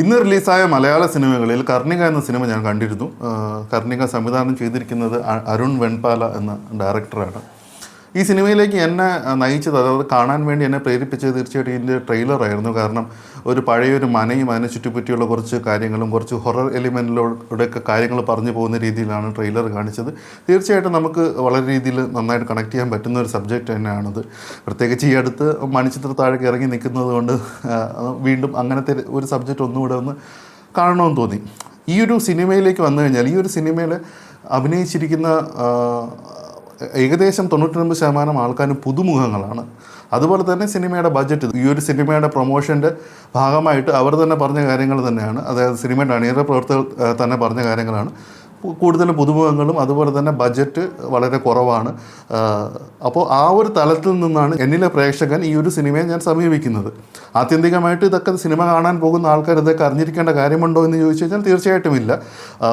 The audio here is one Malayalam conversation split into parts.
ഇന്ന് റിലീസായ മലയാള സിനിമകളിൽ കർണിക എന്ന സിനിമ ഞാൻ കണ്ടിരുന്നു. കർണിക സംവിധാനം ചെയ്തിരിക്കുന്നത് അരുൺ വെൺപാല എന്ന ഡയറക്ടറാണ് ഈ സിനിമയിലേക്ക് എന്നെ നയിച്ചത് അതായത് കാണാൻ വേണ്ടി എന്നെ പ്രേരിപ്പിച്ചത് തീർച്ചയായിട്ടും ഇതിന്റെ ട്രെയിലറായിരുന്നു. കാരണം ഒരു പഴയൊരു മനയും അതിനെ ചുറ്റിപ്പറ്റിയുള്ള കുറച്ച് കാര്യങ്ങളും കുറച്ച് ഹൊറർ എലിമെന്റിലൂടെയൊക്കെ കാര്യങ്ങൾ പറഞ്ഞു പോകുന്ന രീതിയിലാണ് ട്രെയിലർ കാണിച്ചത്. തീർച്ചയായിട്ടും നമുക്ക് വളരെ രീതിയിൽ നന്നായിട്ട് കണക്ട് ചെയ്യാൻ പറ്റുന്ന ഒരു സബ്ജക്റ്റ് തന്നെയാണത്. പ്രത്യേകിച്ച് ഈ അടുത്ത് മണിച്ചിത്ര താഴേക്ക് ഇറങ്ങി നിൽക്കുന്നത് കൊണ്ട് വീണ്ടും അങ്ങനത്തെ ഒരു സബ്ജക്റ്റ് ഒന്നുകൂടെ ഒന്ന് കാണണമെന്ന് തോന്നി. ഈ ഒരു സിനിമയിലേക്ക് വന്നു കഴിഞ്ഞാൽ ഈ ഒരു സിനിമയിൽ അഭിനയിച്ചിരിക്കുന്ന ഏകദേശം തൊണ്ണൂറ്റൊൻപത് ശതമാനം ആൾക്കാരും പുതുമുഖങ്ങളാണ്. അതുപോലെ തന്നെ സിനിമയുടെ ബഡ്ജറ്റ് ഈ ഒരു സിനിമയുടെ പ്രൊമോഷന്റെ ഭാഗമായിട്ട് അവർ തന്നെ പറഞ്ഞ കാര്യങ്ങൾ തന്നെയാണ്. അതായത് സിനിമയുടെ അണിയറ പ്രവർത്തകർ തന്നെ പറഞ്ഞ കാര്യങ്ങളാണ്. കൂടുതലും പുതുമുഖങ്ങളും അതുപോലെ തന്നെ ബജറ്റ് വളരെ കുറവാണ്. അപ്പോൾ ആ ഒരു തലത്തിൽ നിന്നാണ് എന്നിലെ പ്രേക്ഷകൻ ഈ ഒരു സിനിമയെ ഞാൻ സമീപിക്കുന്നത്. ആത്യന്തികമായിട്ട് ഇതൊക്കെ സിനിമ കാണാൻ പോകുന്ന ആൾക്കാർ ഇതൊക്കെ അറിഞ്ഞിരിക്കേണ്ട കാര്യമുണ്ടോ എന്ന് ചോദിച്ചു കഴിഞ്ഞാൽ തീർച്ചയായിട്ടും ഇല്ല.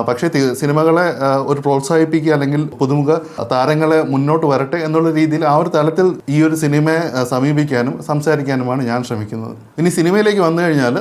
പക്ഷേ സിനിമകളെ ഒരു പ്രോത്സാഹിപ്പിക്കുക അല്ലെങ്കിൽ പുതുമുഖ താരങ്ങളെ മുന്നോട്ട് വരട്ടെ എന്നുള്ള രീതിയിൽ ആ ഒരു തലത്തിൽ ഈ ഒരു സിനിമയെ സമീപിക്കാനും സംസാരിക്കാനുമാണ് ഞാൻ ശ്രമിക്കുന്നത്. ഇനി സിനിമയിലേക്ക് വന്നു കഴിഞ്ഞാൽ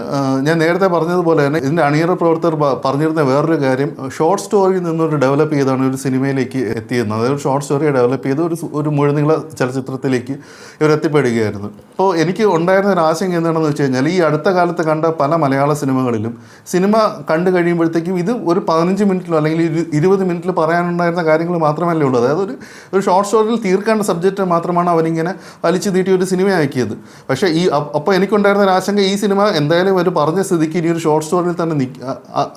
ഞാൻ നേരത്തെ പറഞ്ഞതുപോലെ തന്നെ ഇതിന്റെ അണിയറ പ്രവർത്തകർ പറഞ്ഞിരുന്ന വേറൊരു കാര്യം ഷോർട്ട് സ്റ്റോറിയിൽ നിന്നൊരു ഡെവലപ്പ് ചെയ്താണ് ഒരു സിനിമയിലേക്ക് എത്തിയിരുന്നത്. അതായത് ഷോർട്ട് സ്റ്റോറിയെ ഡെവലപ്പ് ചെയ്ത് ഒരു ഒരു മുഴുനീള ചലച്ചിത്രത്തിലേക്ക് ഇവർ എത്തിപ്പെടുകയായിരുന്നു. അപ്പോൾ എനിക്ക് ഉണ്ടായിരുന്ന ഒരു ആശയം എന്താണെന്ന് വെച്ച് കഴിഞ്ഞാൽ ഈ അടുത്ത കാലത്ത് കണ്ട പല മലയാള സിനിമകളിലും സിനിമ കണ്ടു കഴിയുമ്പോഴത്തേക്കും ഇത് ഒരു പതിനഞ്ച് മിനിറ്റിലോ അല്ലെങ്കിൽ ഇരു- ഇരുപത് മിനിറ്റിൽ പറയാനുണ്ടായിരുന്ന കാര്യങ്ങൾ മാത്രമല്ലേ ഉള്ളൂ. അതായത് ഒരു ഒരു ഷോർട്ട് സ്റ്റോറിയിൽ തീർക്കേണ്ട സബ്ജക്റ്റ് മാത്രമാണ് അവരിങ്ങനെ വലിച്ചു നീട്ടി ഒരു സിനിമ ആക്കിയത്. പക്ഷേ ഈ അപ്പോൾ എനിക്കുണ്ടായിരുന്ന ഒരു ആശങ്ക ഈ സിനിമ എന്തായാലും അവർ പറഞ്ഞ സ്ഥിതിക്ക് ഇനി ഒരു ഷോർട്ട് സ്റ്റോറിയിൽ തന്നെ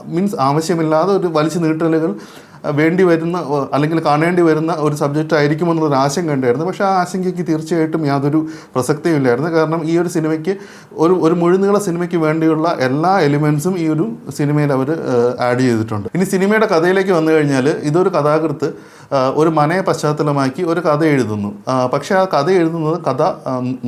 മീൻസ് ആവശ്യമില്ലാതെ ഒരു വലിച്ചു നീട്ടലുകൾ വേണ്ടി വരുന്ന അല്ലെങ്കിൽ കാണേണ്ടി വരുന്ന ഒരു സബ്ജക്റ്റ് ആയിരിക്കും ആയിരിക്കുമെന്നുള്ളൊരു ആശങ്ക ഉണ്ടായിരുന്നു. പക്ഷേ ആ ആശങ്കയ്ക്ക് തീർച്ചയായിട്ടും യാതൊരു പ്രസക്തിയും ഇല്ലായിരുന്നു. കാരണം ഈ ഒരു സിനിമയ്ക്ക് ഒരു ഒരു മുഴുനീള സിനിമയ്ക്ക് വേണ്ടിയുള്ള എല്ലാ എലിമെൻസും ഈ ഒരു സിനിമയിൽ അവർ ആഡ് ചെയ്തിട്ടുണ്ട്. ഇനി സിനിമയുടെ കഥയിലേക്ക് വന്നു കഴിഞ്ഞാൽ ഇതൊരു കഥാകൃത്ത് ഒരു മനയെ പശ്ചാത്തലമാക്കി ഒരു കഥ എഴുതുന്നു. പക്ഷേ ആ കഥ എഴുതുന്നത് കഥ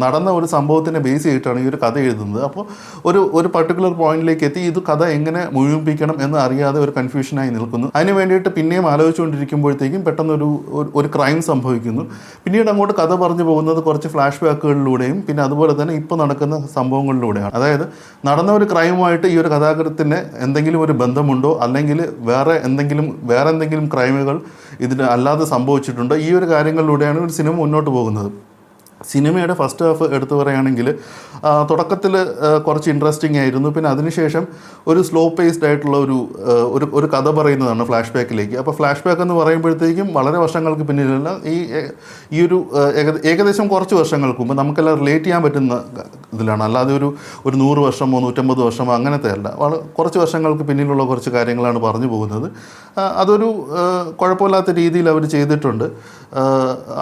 നടന്ന ഒരു സംഭവത്തിനെ ബേസ് ചെയ്തിട്ടാണ് ഈ ഒരു കഥ എഴുതുന്നത്. അപ്പോൾ ഒരു ഒരു പർട്ടിക്കുലർ പോയിന്റിലേക്ക് എത്തി ഇത് കഥ എങ്ങനെ മുഴുമിപ്പിക്കണം എന്ന് അറിയാതെ ഒരു കൺഫ്യൂഷനായി നിൽക്കുന്നു. അതിന് വേണ്ടിയിട്ട് പിന്നെയും ആലോചിച്ചുകൊണ്ടിരിക്കുമ്പോഴത്തേക്കും പെട്ടെന്നൊരു ഒരു ക്രൈം സംഭവിക്കുന്നു. പിന്നീട് അങ്ങോട്ട് കഥ പറഞ്ഞു പോകുന്നത് കുറച്ച് ഫ്ലാഷ് ബാക്കുകളിലൂടെയും പിന്നെ അതുപോലെ തന്നെ ഇപ്പോൾ നടക്കുന്ന സംഭവങ്ങളിലൂടെയാണ്. അതായത് നടന്ന ഒരു ക്രൈമുമായിട്ട് ഈ ഒരു കഥാകൃത്തിന് എന്തെങ്കിലും ഒരു ബന്ധമുണ്ടോ? അല്ലെങ്കിൽ വേറെ എന്തെങ്കിലും വേറെ എന്തെങ്കിലും ക്രൈമുകൾ ഇതിന് അല്ലാതെ സംഭവിച്ചിട്ടുണ്ട്. ഈ ഒരു കാര്യങ്ങളിലൂടെയാണ് ഒരു സിനിമ മുന്നോട്ട് പോകുന്നത്. സിനിമയുടെ ഫസ്റ്റ് ഹാഫ് എടുത്തു പറയുകയാണെങ്കിൽ തുടക്കത്തിൽ കുറച്ച് ഇൻട്രസ്റ്റിംഗ് ആയിരുന്നു. പിന്നെ അതിനുശേഷം ഒരു സ്ലോ പേസ്ഡ് ആയിട്ടുള്ള ഒരു ഒരു കഥ പറയുന്നതാണ് ഫ്ലാഷ് ബാക്കിലേക്ക് അപ്പോൾ ഫ്ലാഷ് ബാക്ക് എന്ന് പറയുമ്പോഴത്തേക്കും വളരെ വർഷങ്ങൾക്ക് പിന്നിലല്ല ഈ ഈ ഒരു ഏകദേശം കുറച്ച് വർഷങ്ങൾക്ക് മുമ്പ് നമുക്കെല്ലാം റിലേറ്റ് ചെയ്യാൻ പറ്റുന്ന ഇതിലാണ്. അല്ലാതെ ഒരു ഒരു നൂറ് വർഷമോ നൂറ്റമ്പത് വർഷമോ അങ്ങനത്തെ അല്ല. കുറച്ച് വർഷങ്ങൾക്ക് പിന്നിലുള്ള കുറച്ച് കാര്യങ്ങളാണ് പറഞ്ഞു പോകുന്നത്. അതൊരു കുഴപ്പമില്ലാത്ത രീതിയിൽ അവർ ചെയ്തിട്ടുണ്ട്.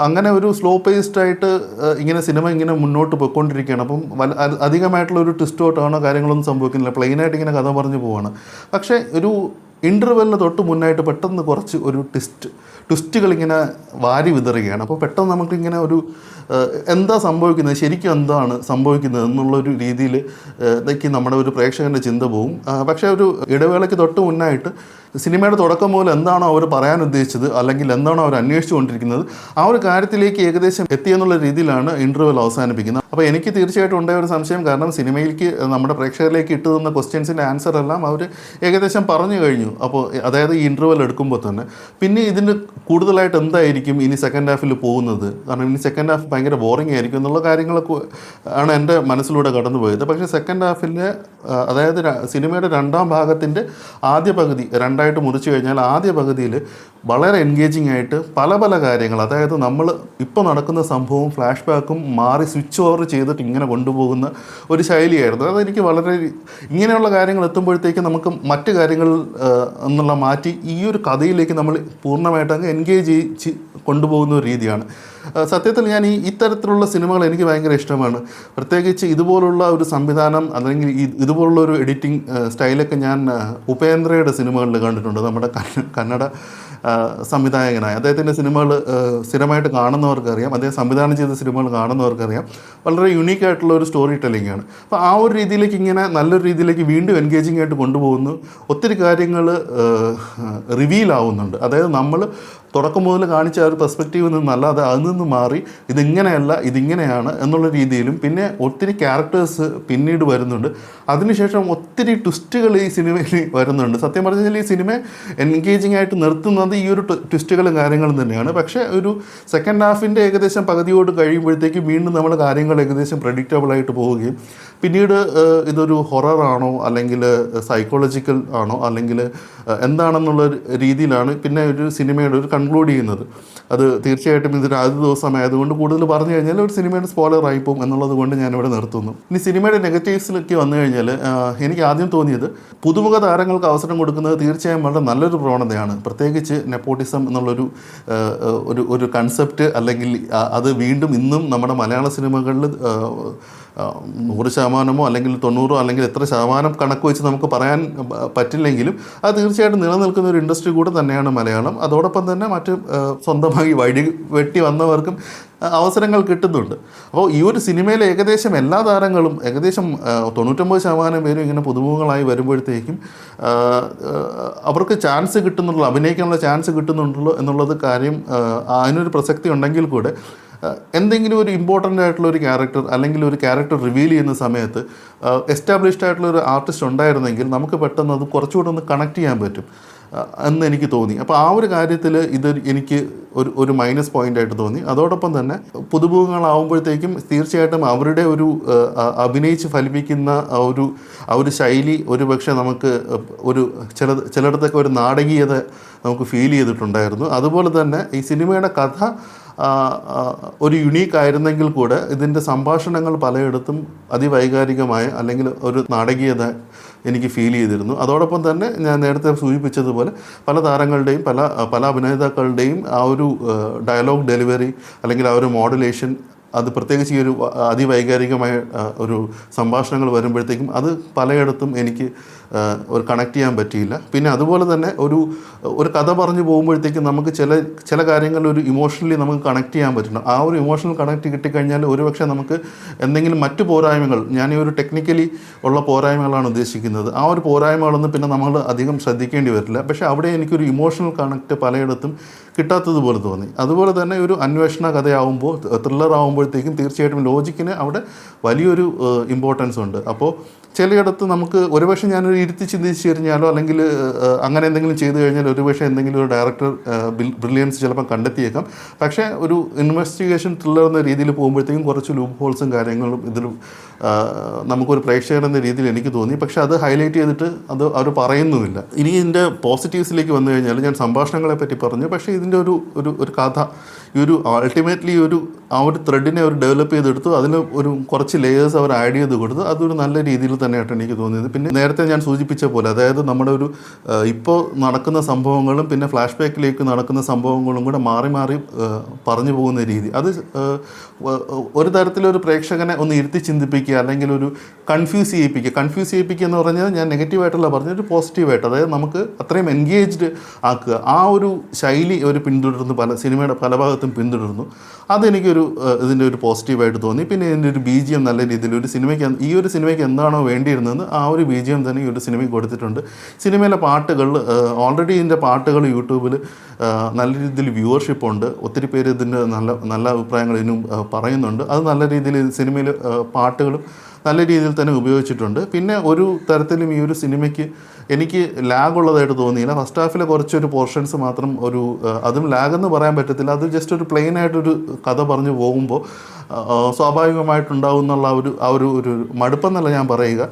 അങ്ങനെ ഒരു സ്ലോ പേസ്ഡ് ആയിട്ട് ഇങ്ങനെ സിനിമ ഇങ്ങനെ മുന്നോട്ട് പോയിക്കൊണ്ടിരിക്കുകയാണ്. അപ്പം അധികമായിട്ടുള്ള ഒരു ട്വിസ്റ്റോ കാര്യങ്ങളൊന്നും സംഭവിക്കുന്നില്ല. പ്ലെയിനായിട്ട് ഇങ്ങനെ കഥ പറഞ്ഞു പോവാണ്. പക്ഷേ ഒരു ഇന്റർവെല്ലിന് തൊട്ട് മുന്നായിട്ട് പെട്ടെന്ന് കുറച്ച് ഒരു ട്വിസ്റ്റ് ട്വിസ്റ്റുകൾ ഇങ്ങനെ വാരി വിതറുകയാണ്. അപ്പോൾ പെട്ടെന്ന് നമുക്കിങ്ങനെ ഒരു എന്താ സംഭവിക്കുന്നത്? ശരിക്കും എന്താണ് സംഭവിക്കുന്നത് എന്നുള്ളൊരു രീതിയിൽ ഇതൊക്കെ നമ്മുടെ ഒരു പ്രേക്ഷകന്റെ ചിന്ത പോവും. പക്ഷേ ഒരു ഇടവേളയ്ക്ക് തൊട്ട് മുന്നായിട്ട് സിനിമയുടെ തുടക്കം മുതൽ എന്താണോ അവർ പറയാൻ ഉദ്ദേശിച്ചത് അല്ലെങ്കിൽ എന്താണോ അവർ അന്വേഷിച്ചുകൊണ്ടിരിക്കുന്നത് ആ ഒരു കാര്യത്തിലേക്ക് ഏകദേശം എത്തിയെന്നുള്ള രീതിയിലാണ് ഇന്റർവെൽ അവസാനിപ്പിക്കുന്നത്. അപ്പോൾ എനിക്ക് തീർച്ചയായിട്ടും ഉണ്ടായ ഒരു സംശയം കാരണം സിനിമയിലേക്ക് നമ്മുടെ പ്രേക്ഷകരിലേക്ക് ഇട്ടു തന്ന ക്വസ്റ്റ്യൻസിന്റെ ആൻസർ എല്ലാം അവർ ഏകദേശം പറഞ്ഞു കഴിഞ്ഞു. അപ്പോൾ അതായത് ഈ ഇന്റർവൽ എടുക്കുമ്പോൾ തന്നെ. പിന്നെ ഇതിന് കൂടുതലായിട്ട് എന്തായിരിക്കും ഇനി സെക്കൻഡ് ഹാഫിൽ പോകുന്നത്? കാരണം ഇനി സെക്കൻഡ് ഹാഫ് ഭയങ്കര ബോറിംഗ് ആയിരിക്കും എന്നുള്ള കാര്യങ്ങളൊക്കെ ആണ് എന്റെ മനസ്സിലൂടെ കടന്നു പോയത്. പക്ഷേ സെക്കൻഡ് ഹാഫിലെ അതായത് സിനിമയുടെ രണ്ടാം ഭാഗത്തിന്റെ ആദ്യ പകുതി രണ്ടായിട്ട് മുറിച്ചു കഴിഞ്ഞാൽ ആദ്യ പകുതിയിൽ വളരെ എൻഗേജിങ് ആയിട്ട് പല പല കാര്യങ്ങൾ അതായത് നമ്മൾ ഇപ്പോൾ നടക്കുന്ന സംഭവം ഫ്ലാഷ് ബാക്കും മാറി സ്വിച്ച് ഓവർ ചെയ്തിട്ട് ഇങ്ങനെ കൊണ്ടുപോകുന്ന ഒരു ശൈലിയായിരുന്നു. അതെനിക്ക് വളരെ ഇങ്ങനെയുള്ള കാര്യങ്ങൾ എത്തുമ്പോഴത്തേക്ക് നമുക്ക് മറ്റ് കാര്യങ്ങൾ എന്നുള്ള മാറ്റി ഈ ഒരു കഥയിലേക്ക് നമ്മൾ പൂർണമായിട്ട് അങ്ങ് എൻഗേജ് ചെയ്ത് കൊണ്ടുപോകുന്ന ഒരു രീതിയാണ്. സത്യത്തിൽ ഞാൻ ഈ ഇത്തരത്തിലുള്ള സിനിമകൾ എനിക്ക് ഭയങ്കര ഇഷ്ടമാണ്. പ്രത്യേകിച്ച് ഇതുപോലുള്ള ഒരു സംവിധാനം അല്ലെങ്കിൽ ഇതുപോലുള്ള ഒരു എഡിറ്റിംഗ് സ്റ്റൈലൊക്കെ ഞാൻ ഉപേന്ദ്രയുടെ സിനിമകളിൽ കണ്ടിട്ടുണ്ട്. നമ്മുടെ കന്ന- കന്നഡ സംവിധായകനായ. അദ്ദേഹത്തിന്റെ സിനിമകൾ സ്ഥിരമായിട്ട് കാണുന്നവർക്കറിയാം. അദ്ദേഹം സംവിധാനം ചെയ്ത സിനിമകൾ കാണുന്നവർക്കറിയാം. വളരെ യുണീക്ക് ആയിട്ടുള്ള ഒരു സ്റ്റോറി ടെല്ലിംഗ് ആണ്. അപ്പോൾ ആ ഒരു രീതിയിലേക്ക് ഇങ്ങനെ നല്ലൊരു രീതിയിലേക്ക് വീണ്ടും എൻഗേജിംഗ് ആയിട്ട് കൊണ്ടുപോകുന്നു. ഒത്തിരി കാര്യങ്ങൾ റിവീൽ ആവുന്നുണ്ട്. അതായത് നമ്മൾ തുടക്കം മുതൽ കാണിച്ച ആ ഒരു പെർസ്പെക്റ്റീവിൽ നിന്നല്ലാതെ അതിൽ നിന്ന് മാറി ഇതിങ്ങനെയല്ല ഇതിങ്ങനെയാണ് എന്നുള്ള രീതിയിലും പിന്നെ ഒത്തിരി ക്യാരക്ടേഴ്സ് പിന്നീട് വരുന്നുണ്ട്. അതിനുശേഷം ഒത്തിരി ട്വിസ്റ്റുകൾ ഈ സിനിമയിൽ വരുന്നുണ്ട്. സത്യം പറഞ്ഞു കഴിഞ്ഞാൽ ഈ സിനിമ എൻഗേജിങ് ആയിട്ട് നിർത്തുന്നത് ഈ ഒരു ട്വിസ്റ്റുകളും കാര്യങ്ങളും തന്നെയാണ്. പക്ഷേ ഒരു സെക്കൻഡ് ഹാഫിന്റെ ഏകദേശം പകുതിയോട് കഴിയുമ്പോഴത്തേക്ക് വീണ്ടും നമ്മൾ കാര്യങ്ങൾ ഏകദേശം പ്രഡിക്റ്റബിൾ ആയിട്ട് പോവുകയും പിന്നീട് ഇതൊരു ഹൊറർ ആണോ അല്ലെങ്കിൽ സൈക്കോളജിക്കൽ ആണോ അല്ലെങ്കിൽ എന്താണെന്നുള്ള രീതിയിലാണ് പിന്നെ ഒരു സിനിമയുടെ ഒരു കൺക്ലൂഡ് ചെയ്യുന്നത്. അത് തീർച്ചയായിട്ടും ഇതൊരു ആദ്യ ദിവസമായതുകൊണ്ട് കൂടുതൽ പറഞ്ഞു കഴിഞ്ഞാൽ ഒരു സിനിമയുടെ സ്പോയിലർ ആയിപ്പോവും എന്നുള്ളത് കൊണ്ട് ഞാനിവിടെ നിർത്തുന്നു. ഇനി സിനിമയുടെ നെഗറ്റീവ്സിലേക്ക് വന്നു കഴിഞ്ഞാൽ എനിക്ക് ആദ്യം തോന്നിയത് പുതുമുഖ താരങ്ങൾക്ക് അവസരം കൊടുക്കുന്നത് തീർച്ചയായും വളരെ നല്ലൊരു പ്രവണതയാണ്. പ്രത്യേകിച്ച് നെപ്പോട്ടിസം എന്നുള്ളൊരു ഒരു ഒരു കൺസെപ്റ്റ് അല്ലെങ്കിൽ അത് വീണ്ടും ഇന്നും നമ്മുടെ മലയാള സിനിമകളിൽ നൂറ് ശതമാനമോ അല്ലെങ്കിൽ തൊണ്ണൂറോ അല്ലെങ്കിൽ എത്ര ശതമാനം കണക്ക് വെച്ച് നമുക്ക് പറയാൻ പറ്റില്ലെങ്കിലും അത് തീർച്ചയായിട്ടും നിലനിൽക്കുന്ന ഒരു ഇൻഡസ്ട്രി കൂടെ തന്നെയാണ് മലയാളം. അതോടൊപ്പം തന്നെ മറ്റ് സ്വന്തമായി വഴി വെട്ടി വന്നവർക്കും അവസരങ്ങൾ കിട്ടുന്നുണ്ട്. അപ്പോൾ ഈ ഒരു സിനിമയിലെ ഏകദേശം എല്ലാ താരങ്ങളും ഏകദേശം തൊണ്ണൂറ്റൊമ്പത് ശതമാനം പേരും ഇങ്ങനെ പുതുമുഖങ്ങളായി വരുമ്പോഴത്തേക്കും അവർക്ക് ചാൻസ് കിട്ടുന്നുള്ളൂ അഭിനയിക്കാനുള്ള ചാൻസ് കിട്ടുന്നുണ്ടല്ലോ എന്നുള്ളത് കാര്യം അതിനൊരു പ്രസക്തി ഉണ്ടെങ്കിൽ കൂടെ എന്തെങ്കിലും ഒരു ഇമ്പോർട്ടന്റ് ആയിട്ടുള്ള ഒരു ക്യാരക്ടർ അല്ലെങ്കിൽ ഒരു ക്യാരക്ടർ റിവീൽ ചെയ്യുന്ന സമയത്ത് എസ്റ്റാബ്ലിഷ്ഡ് ആയിട്ടുള്ള ഒരു ആർട്ടിസ്റ്റ് ഉണ്ടായിരുന്നെങ്കിൽ നമുക്ക് പെട്ടെന്ന് അത് കുറച്ചുകൂടെ ഒന്ന് കണക്ട് ചെയ്യാൻ പറ്റും. എന്ന് എനിക്ക് തോന്നി. അപ്പോൾ ആ ഒരു കാര്യത്തിൽ ഇത് എനിക്ക് ഒരു ഒരു മൈനസ് പോയിന്റ് ആയിട്ട് തോന്നി. അതോടൊപ്പം തന്നെ പുതുമുഖങ്ങളാവുമ്പോഴത്തേക്കും തീർച്ചയായിട്ടും അവരുടെ ഒരു അഭിനയിച്ച് ഫലിപ്പിക്കുന്ന ആ ഒരു ആ ഒരു ശൈലി ഒരു പക്ഷേ നമുക്ക് ഒരു ചില ചിലയിടത്തൊക്കെ ഒരു നാടകീയത നമുക്ക് ഫീൽ ചെയ്തിട്ടുണ്ടായിരുന്നു. അതുപോലെ തന്നെ ഈ സിനിമയുടെ കഥ ഒരു യുണീക്ക് ആയിരുന്നെങ്കിൽ കൂടെ ഇതിന്റെ സംഭാഷണങ്ങൾ പലയിടത്തും അതിവൈകാരികമായ അല്ലെങ്കിൽ ഒരു നാടകീയത എനിക്ക് ഫീൽ ചെയ്തിരുന്നു. അതോടൊപ്പം തന്നെ ഞാൻ നേരത്തെ സൂചിപ്പിച്ചതുപോലെ പല താരങ്ങളുടെയും പല പല അഭിനേതാക്കളുടെയും ആ ഒരു ഡയലോഗ് ഡെലിവറി അല്ലെങ്കിൽ ആ ഒരു മോഡുലേഷൻ അത് പ്രത്യേകിച്ച് ഈ ഒരു അതിവൈകാരികമായ ഒരു സംഭാഷണങ്ങൾ വരുമ്പോഴത്തേക്കും അത് പലയിടത്തും എനിക്ക് ഒരു കണക്ട് ചെയ്യാൻ പറ്റിയില്ല. പിന്നെ അതുപോലെ തന്നെ ഒരു ഒരു കഥ പറഞ്ഞു പോകുമ്പോഴത്തേക്കും നമുക്ക് ചില ചില കാര്യങ്ങൾ ഒരു ഇമോഷണലി നമുക്ക് കണക്ട് ചെയ്യാൻ പറ്റണം ആ ഒരു ഇമോഷണൽ കണക്ട് കിട്ടിക്കഴിഞ്ഞാൽ ഒരുപക്ഷെ നമുക്ക് എന്തെങ്കിലും മറ്റു പോരായ്മകൾ ഞാൻ ഈ ഒരു ടെക്നിക്കലി ഉള്ള പോരായ്മകളാണ് ഉദ്ദേശിക്കുന്നത്. ആ ഒരു പോരായ്മകളൊന്നും പിന്നെ നമ്മൾ അധികം ശ്രദ്ധിക്കേണ്ടി വരില്ല. പക്ഷേ അവിടെ എനിക്കൊരു ഇമോഷണൽ കണക്ട് പലയിടത്തും കിട്ടാത്തതുപോലെ തോന്നി. അതുപോലെ തന്നെ ഒരു അന്വേഷണ കഥയാവുമ്പോൾ ത്രില്ലർ ആവുമ്പോഴത്തേക്കും തീർച്ചയായിട്ടും ലോജിക്കിന് അവിടെ വലിയൊരു ഇമ്പോർട്ടൻസ് ഉണ്ട്. അപ്പോൾ ചിലയിടത്ത് നമുക്ക് ഒരുപക്ഷെ ഞാനൊരു ഇരുത്തി ചിന്തിച്ച് കഴിഞ്ഞാലോ അല്ലെങ്കിൽ അങ്ങനെ എന്തെങ്കിലും ചെയ്തു കഴിഞ്ഞാൽ ഒരുപക്ഷെ എന്തെങ്കിലും ഒരു ഡയറക്ടർ ബ്രില്യൻസ് ചിലപ്പോൾ കണ്ടെത്തിയേക്കാം. പക്ഷേ ഒരു ഇൻവെസ്റ്റിഗേഷൻ ത്രില്ലർ എന്ന രീതിയിൽ പോകുമ്പോഴത്തേക്കും കുറച്ച് ലൂപ്പ് ഹോൾസും കാര്യങ്ങളും ആഹ്, നമുക്കൊരു പ്രേക്ഷകർ എന്ന രീതിയിൽ എനിക്ക് തോന്നി. പക്ഷേ അത് ഹൈലൈറ്റ് ചെയ്തിട്ട് അത് അവർ പറയുന്നുമില്ല. ഇനി ഇതിന്റെ പോസിറ്റീവ്സിലേക്ക് വന്നു കഴിഞ്ഞാൽ ഞാൻ സംഭാഷണങ്ങളെ പറ്റി പറഞ്ഞു. പക്ഷേ ഇതിന്റെ ഒരു ഒരു കഥ ഈ ഒരു അൾട്ടിമേറ്റ്ലി ഒരു ആ ഒരു ത്രെഡിനെ അവർ ഡെവലപ്പ് ചെയ്തെടുത്തു. അതിന് ഒരു കുറച്ച് ലേയേഴ്സ് അവർ ആഡ് ചെയ്ത് കൊടുത്തു. അതൊരു നല്ല രീതിയിൽ തന്നെയായിട്ട് എനിക്ക് തോന്നിയത്. പിന്നെ നേരത്തെ ഞാൻ സൂചിപ്പിച്ച പോലെ അതായത് നമ്മുടെ ഒരു ഇപ്പോൾ നടക്കുന്ന സംഭവങ്ങളും പിന്നെ ഫ്ലാഷ് ബാക്കിലേക്ക് നടക്കുന്ന സംഭവങ്ങളും കൂടെ മാറി മാറി പറഞ്ഞു പോകുന്ന രീതി. അത് ഒരു തരത്തിലൊരു പ്രേക്ഷകനെ ഒന്ന് ഇരുത്തി ചിന്തിപ്പിക്കുക അല്ലെങ്കിൽ ഒരു കൺഫ്യൂസ് ചെയ്യിപ്പിക്കുക. കൺഫ്യൂസ് ചെയ്യിപ്പിക്കുക എന്ന് പറഞ്ഞാൽ ഞാൻ നെഗറ്റീവായിട്ടല്ല പറഞ്ഞത് ഒരു പോസിറ്റീവായിട്ട് അതായത് നമുക്ക് അത്രയും എൻഗേജ്ഡ് ആക്കുക. ആ ഒരു ശൈലി ഒരു പിന്തുടർന്ന് പല സിനിമയുടെ പല ഭാഗത്തും പിന്തുടർന്നു അതെനിക്കൊരു ഇതിന്റെ ഒരു പോസിറ്റീവായിട്ട് തോന്നി. പിന്നെ ഇതിന്റെ ഒരു ബി ജി എം നല്ല രീതിയിൽ ഒരു സിനിമയ്ക്ക് ഈ ഒരു സിനിമയ്ക്ക് എന്താണോ വേണ്ടിയിരുന്നത് ആ ഒരു ബി ജി എം തന്നെ ഈ ഒരു സിനിമയ്ക്ക് കൊടുത്തിട്ടുണ്ട്. സിനിമയിലെ പാട്ടുകൾ ഓൾറെഡി ഇതിന്റെ പാട്ടുകൾ യൂട്യൂബിൽ നല്ല രീതിയിൽ വ്യൂവർഷിപ്പ് ഉണ്ട്. ഒത്തിരി പേര് ഇതിന്റെ നല്ല നല്ല അഭിപ്രായങ്ങൾ ഇതിനും പറയുന്നുണ്ട്. അത് നല്ല രീതിയിൽ സിനിമയിൽ പാട്ടുകളും നല്ല രീതിയിൽ തന്നെ ഉപയോഗിച്ചിട്ടുണ്ട്. പിന്നെ ഒരു തരത്തിലും ഈ ഒരു സിനിമയ്ക്ക് എനിക്ക് ലാഗ് ഉള്ളതായിട്ട് തോന്നിയില്ല ഫസ്റ്റ് ഹാഫിലെ കുറച്ചൊരു പോർഷൻസ് മാത്രം ഒരു അതും ലാഗ് എന്ന് പറയാൻ പറ്റത്തില്ല. അത് ജസ്റ്റ് ഒരു പ്ലെയിൻ ആയിട്ടൊരു കഥ പറഞ്ഞു പോകുമ്പോൾ ആ ഒരു ആ ഒരു ഒരു മടുപ്പെന്നല്ല ഞാൻ പറയുക.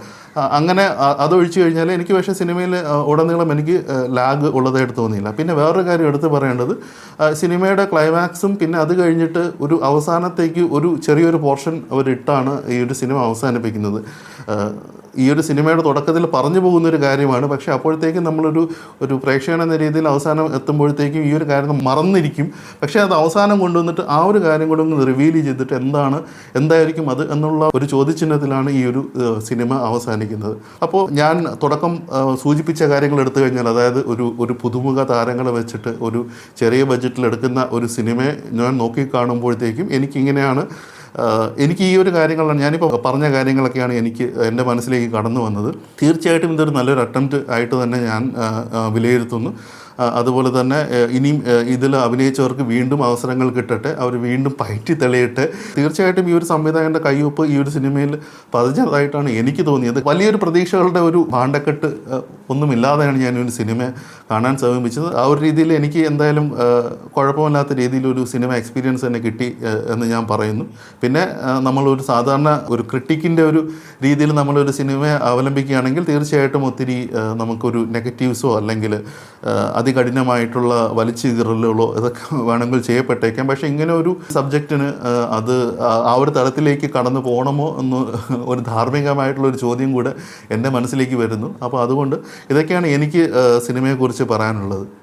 അങ്ങനെ അതൊഴിച്ചു കഴിഞ്ഞാൽ എനിക്ക് പക്ഷേ സിനിമയിൽ ഉടനീളം എനിക്ക് ലാഗ് ഉള്ളതായിട്ട് തോന്നിയില്ല. പിന്നെ വേറൊരു കാര്യം എടുത്തു പറയേണ്ടത് സിനിമയുടെ ക്ലൈമാക്സും പിന്നെ അത് കഴിഞ്ഞിട്ട് ഒരു അവസാനത്തേക്ക് ഒരു ചെറിയൊരു പോർഷൻ അവരിട്ടാണ് ഈ ഒരു സിനിമ അവസാനിപ്പിക്കുന്നത്. ഈ ഒരു സിനിമയുടെ തുടക്കത്തിൽ പറഞ്ഞു പോകുന്ന ഒരു കാര്യമാണ്. പക്ഷേ അപ്പോഴത്തേക്കും നമ്മളൊരു ഒരു പ്രേക്ഷകൻ എന്ന രീതിയിൽ അവസാനം എത്തുമ്പോഴത്തേക്കും ഈ ഒരു കാര്യം മറന്നിരിക്കും. പക്ഷേ അത് അവസാനം കൊണ്ടുവന്നിട്ട് ആ ഒരു കാര്യം കൂടെ ഒന്ന് റിവീൽ ചെയ്തിട്ട് എന്താണ് എന്തായിരിക്കും അത് എന്നുള്ള ഒരു ചോദ്യചിഹ്നത്തിലാണ് ഈ ഒരു സിനിമ അവസാനിക്കുന്നത്. അപ്പോൾ ഞാൻ തുടക്കം സൂചിപ്പിച്ച കാര്യങ്ങൾ എടുത്തു കഴിഞ്ഞാൽ അതായത് ഒരു ഒരു പുതുമുഖ താരങ്ങളെ വെച്ചിട്ട് ഒരു ചെറിയ ബഡ്ജറ്റിൽ എടുക്കുന്ന ഒരു സിനിമയെ ഞാൻ നോക്കി കാണുമ്പോഴത്തേക്കും എനിക്കിങ്ങനെയാണ് എനിക്ക് ഈ ഒരു കാര്യങ്ങളാണ് ഞാനിപ്പോൾ പറഞ്ഞ കാര്യങ്ങളൊക്കെയാണ് എനിക്ക് എന്റെ മനസ്സിലേക്ക് കടന്നു വന്നത്. തീർച്ചയായിട്ടും ഇതൊരു നല്ലൊരു അറ്റംപ്റ്റ് ആയിട്ട് തന്നെ ഞാൻ വിലയിരുത്തുന്നു. അതുപോലെ തന്നെ ഇനിയും ഇതിൽ അഭിനയിച്ചവർക്ക് വീണ്ടും അവസരങ്ങൾ കിട്ടട്ടെ അവർ വീണ്ടും പയറ്റി തെളിയട്ടെ. തീർച്ചയായിട്ടും ഈ ഒരു സംവിധായകന്റെ കയ്യൊപ്പ് ഈ ഒരു സിനിമയിൽ പതിഞ്ഞതായിട്ടാണ് എനിക്ക് തോന്നിയത്. വലിയൊരു പ്രതീക്ഷകളുടെ ഒരു ഭാണ്ഡക്കെട്ട് ഒന്നുമില്ലാതെയാണ് ഞാൻ ഒരു സിനിമ കാണാൻ സമീപിച്ചത് ആ ഒരു രീതിയിൽ എനിക്ക് എന്തായാലും കുഴപ്പമില്ലാത്ത രീതിയിലൊരു സിനിമ എക്സ്പീരിയൻസ് തന്നെ കിട്ടി എന്ന് ഞാൻ പറയുന്നു. പിന്നെ നമ്മളൊരു സാധാരണ ഒരു ക്രിട്ടിക്കിന്റെ ഒരു രീതിയിൽ നമ്മളൊരു സിനിമയെ അവലംബിക്കുകയാണെങ്കിൽ തീർച്ചയായിട്ടും ഒത്തിരി നമുക്കൊരു നെഗറ്റീവ്സോ അല്ലെങ്കിൽ അതികഠിനമായിട്ടുള്ള വലിച്ചിതിറലുകളോ ഇതൊക്കെ വേണമെങ്കിൽ ചെയ്യപ്പെട്ടേക്കാം. പക്ഷേ ഇങ്ങനെ ഒരു സബ്ജക്റ്റിന് അത് ആ- ഒരു തലത്തിലേക്ക് കടന്നു പോകണമോ എന്ന് ഒരു ധാർമ്മികമായിട്ടുള്ള ഒരു ചോദ്യം കൂടെ എന്റെ മനസ്സിലേക്ക് വരുന്നു. അപ്പോൾ അതുകൊണ്ട് ഇതൊക്കെയാണ് എനിക്ക് സിനിമയെക്കുറിച്ച് പറയാനുള്ളത്.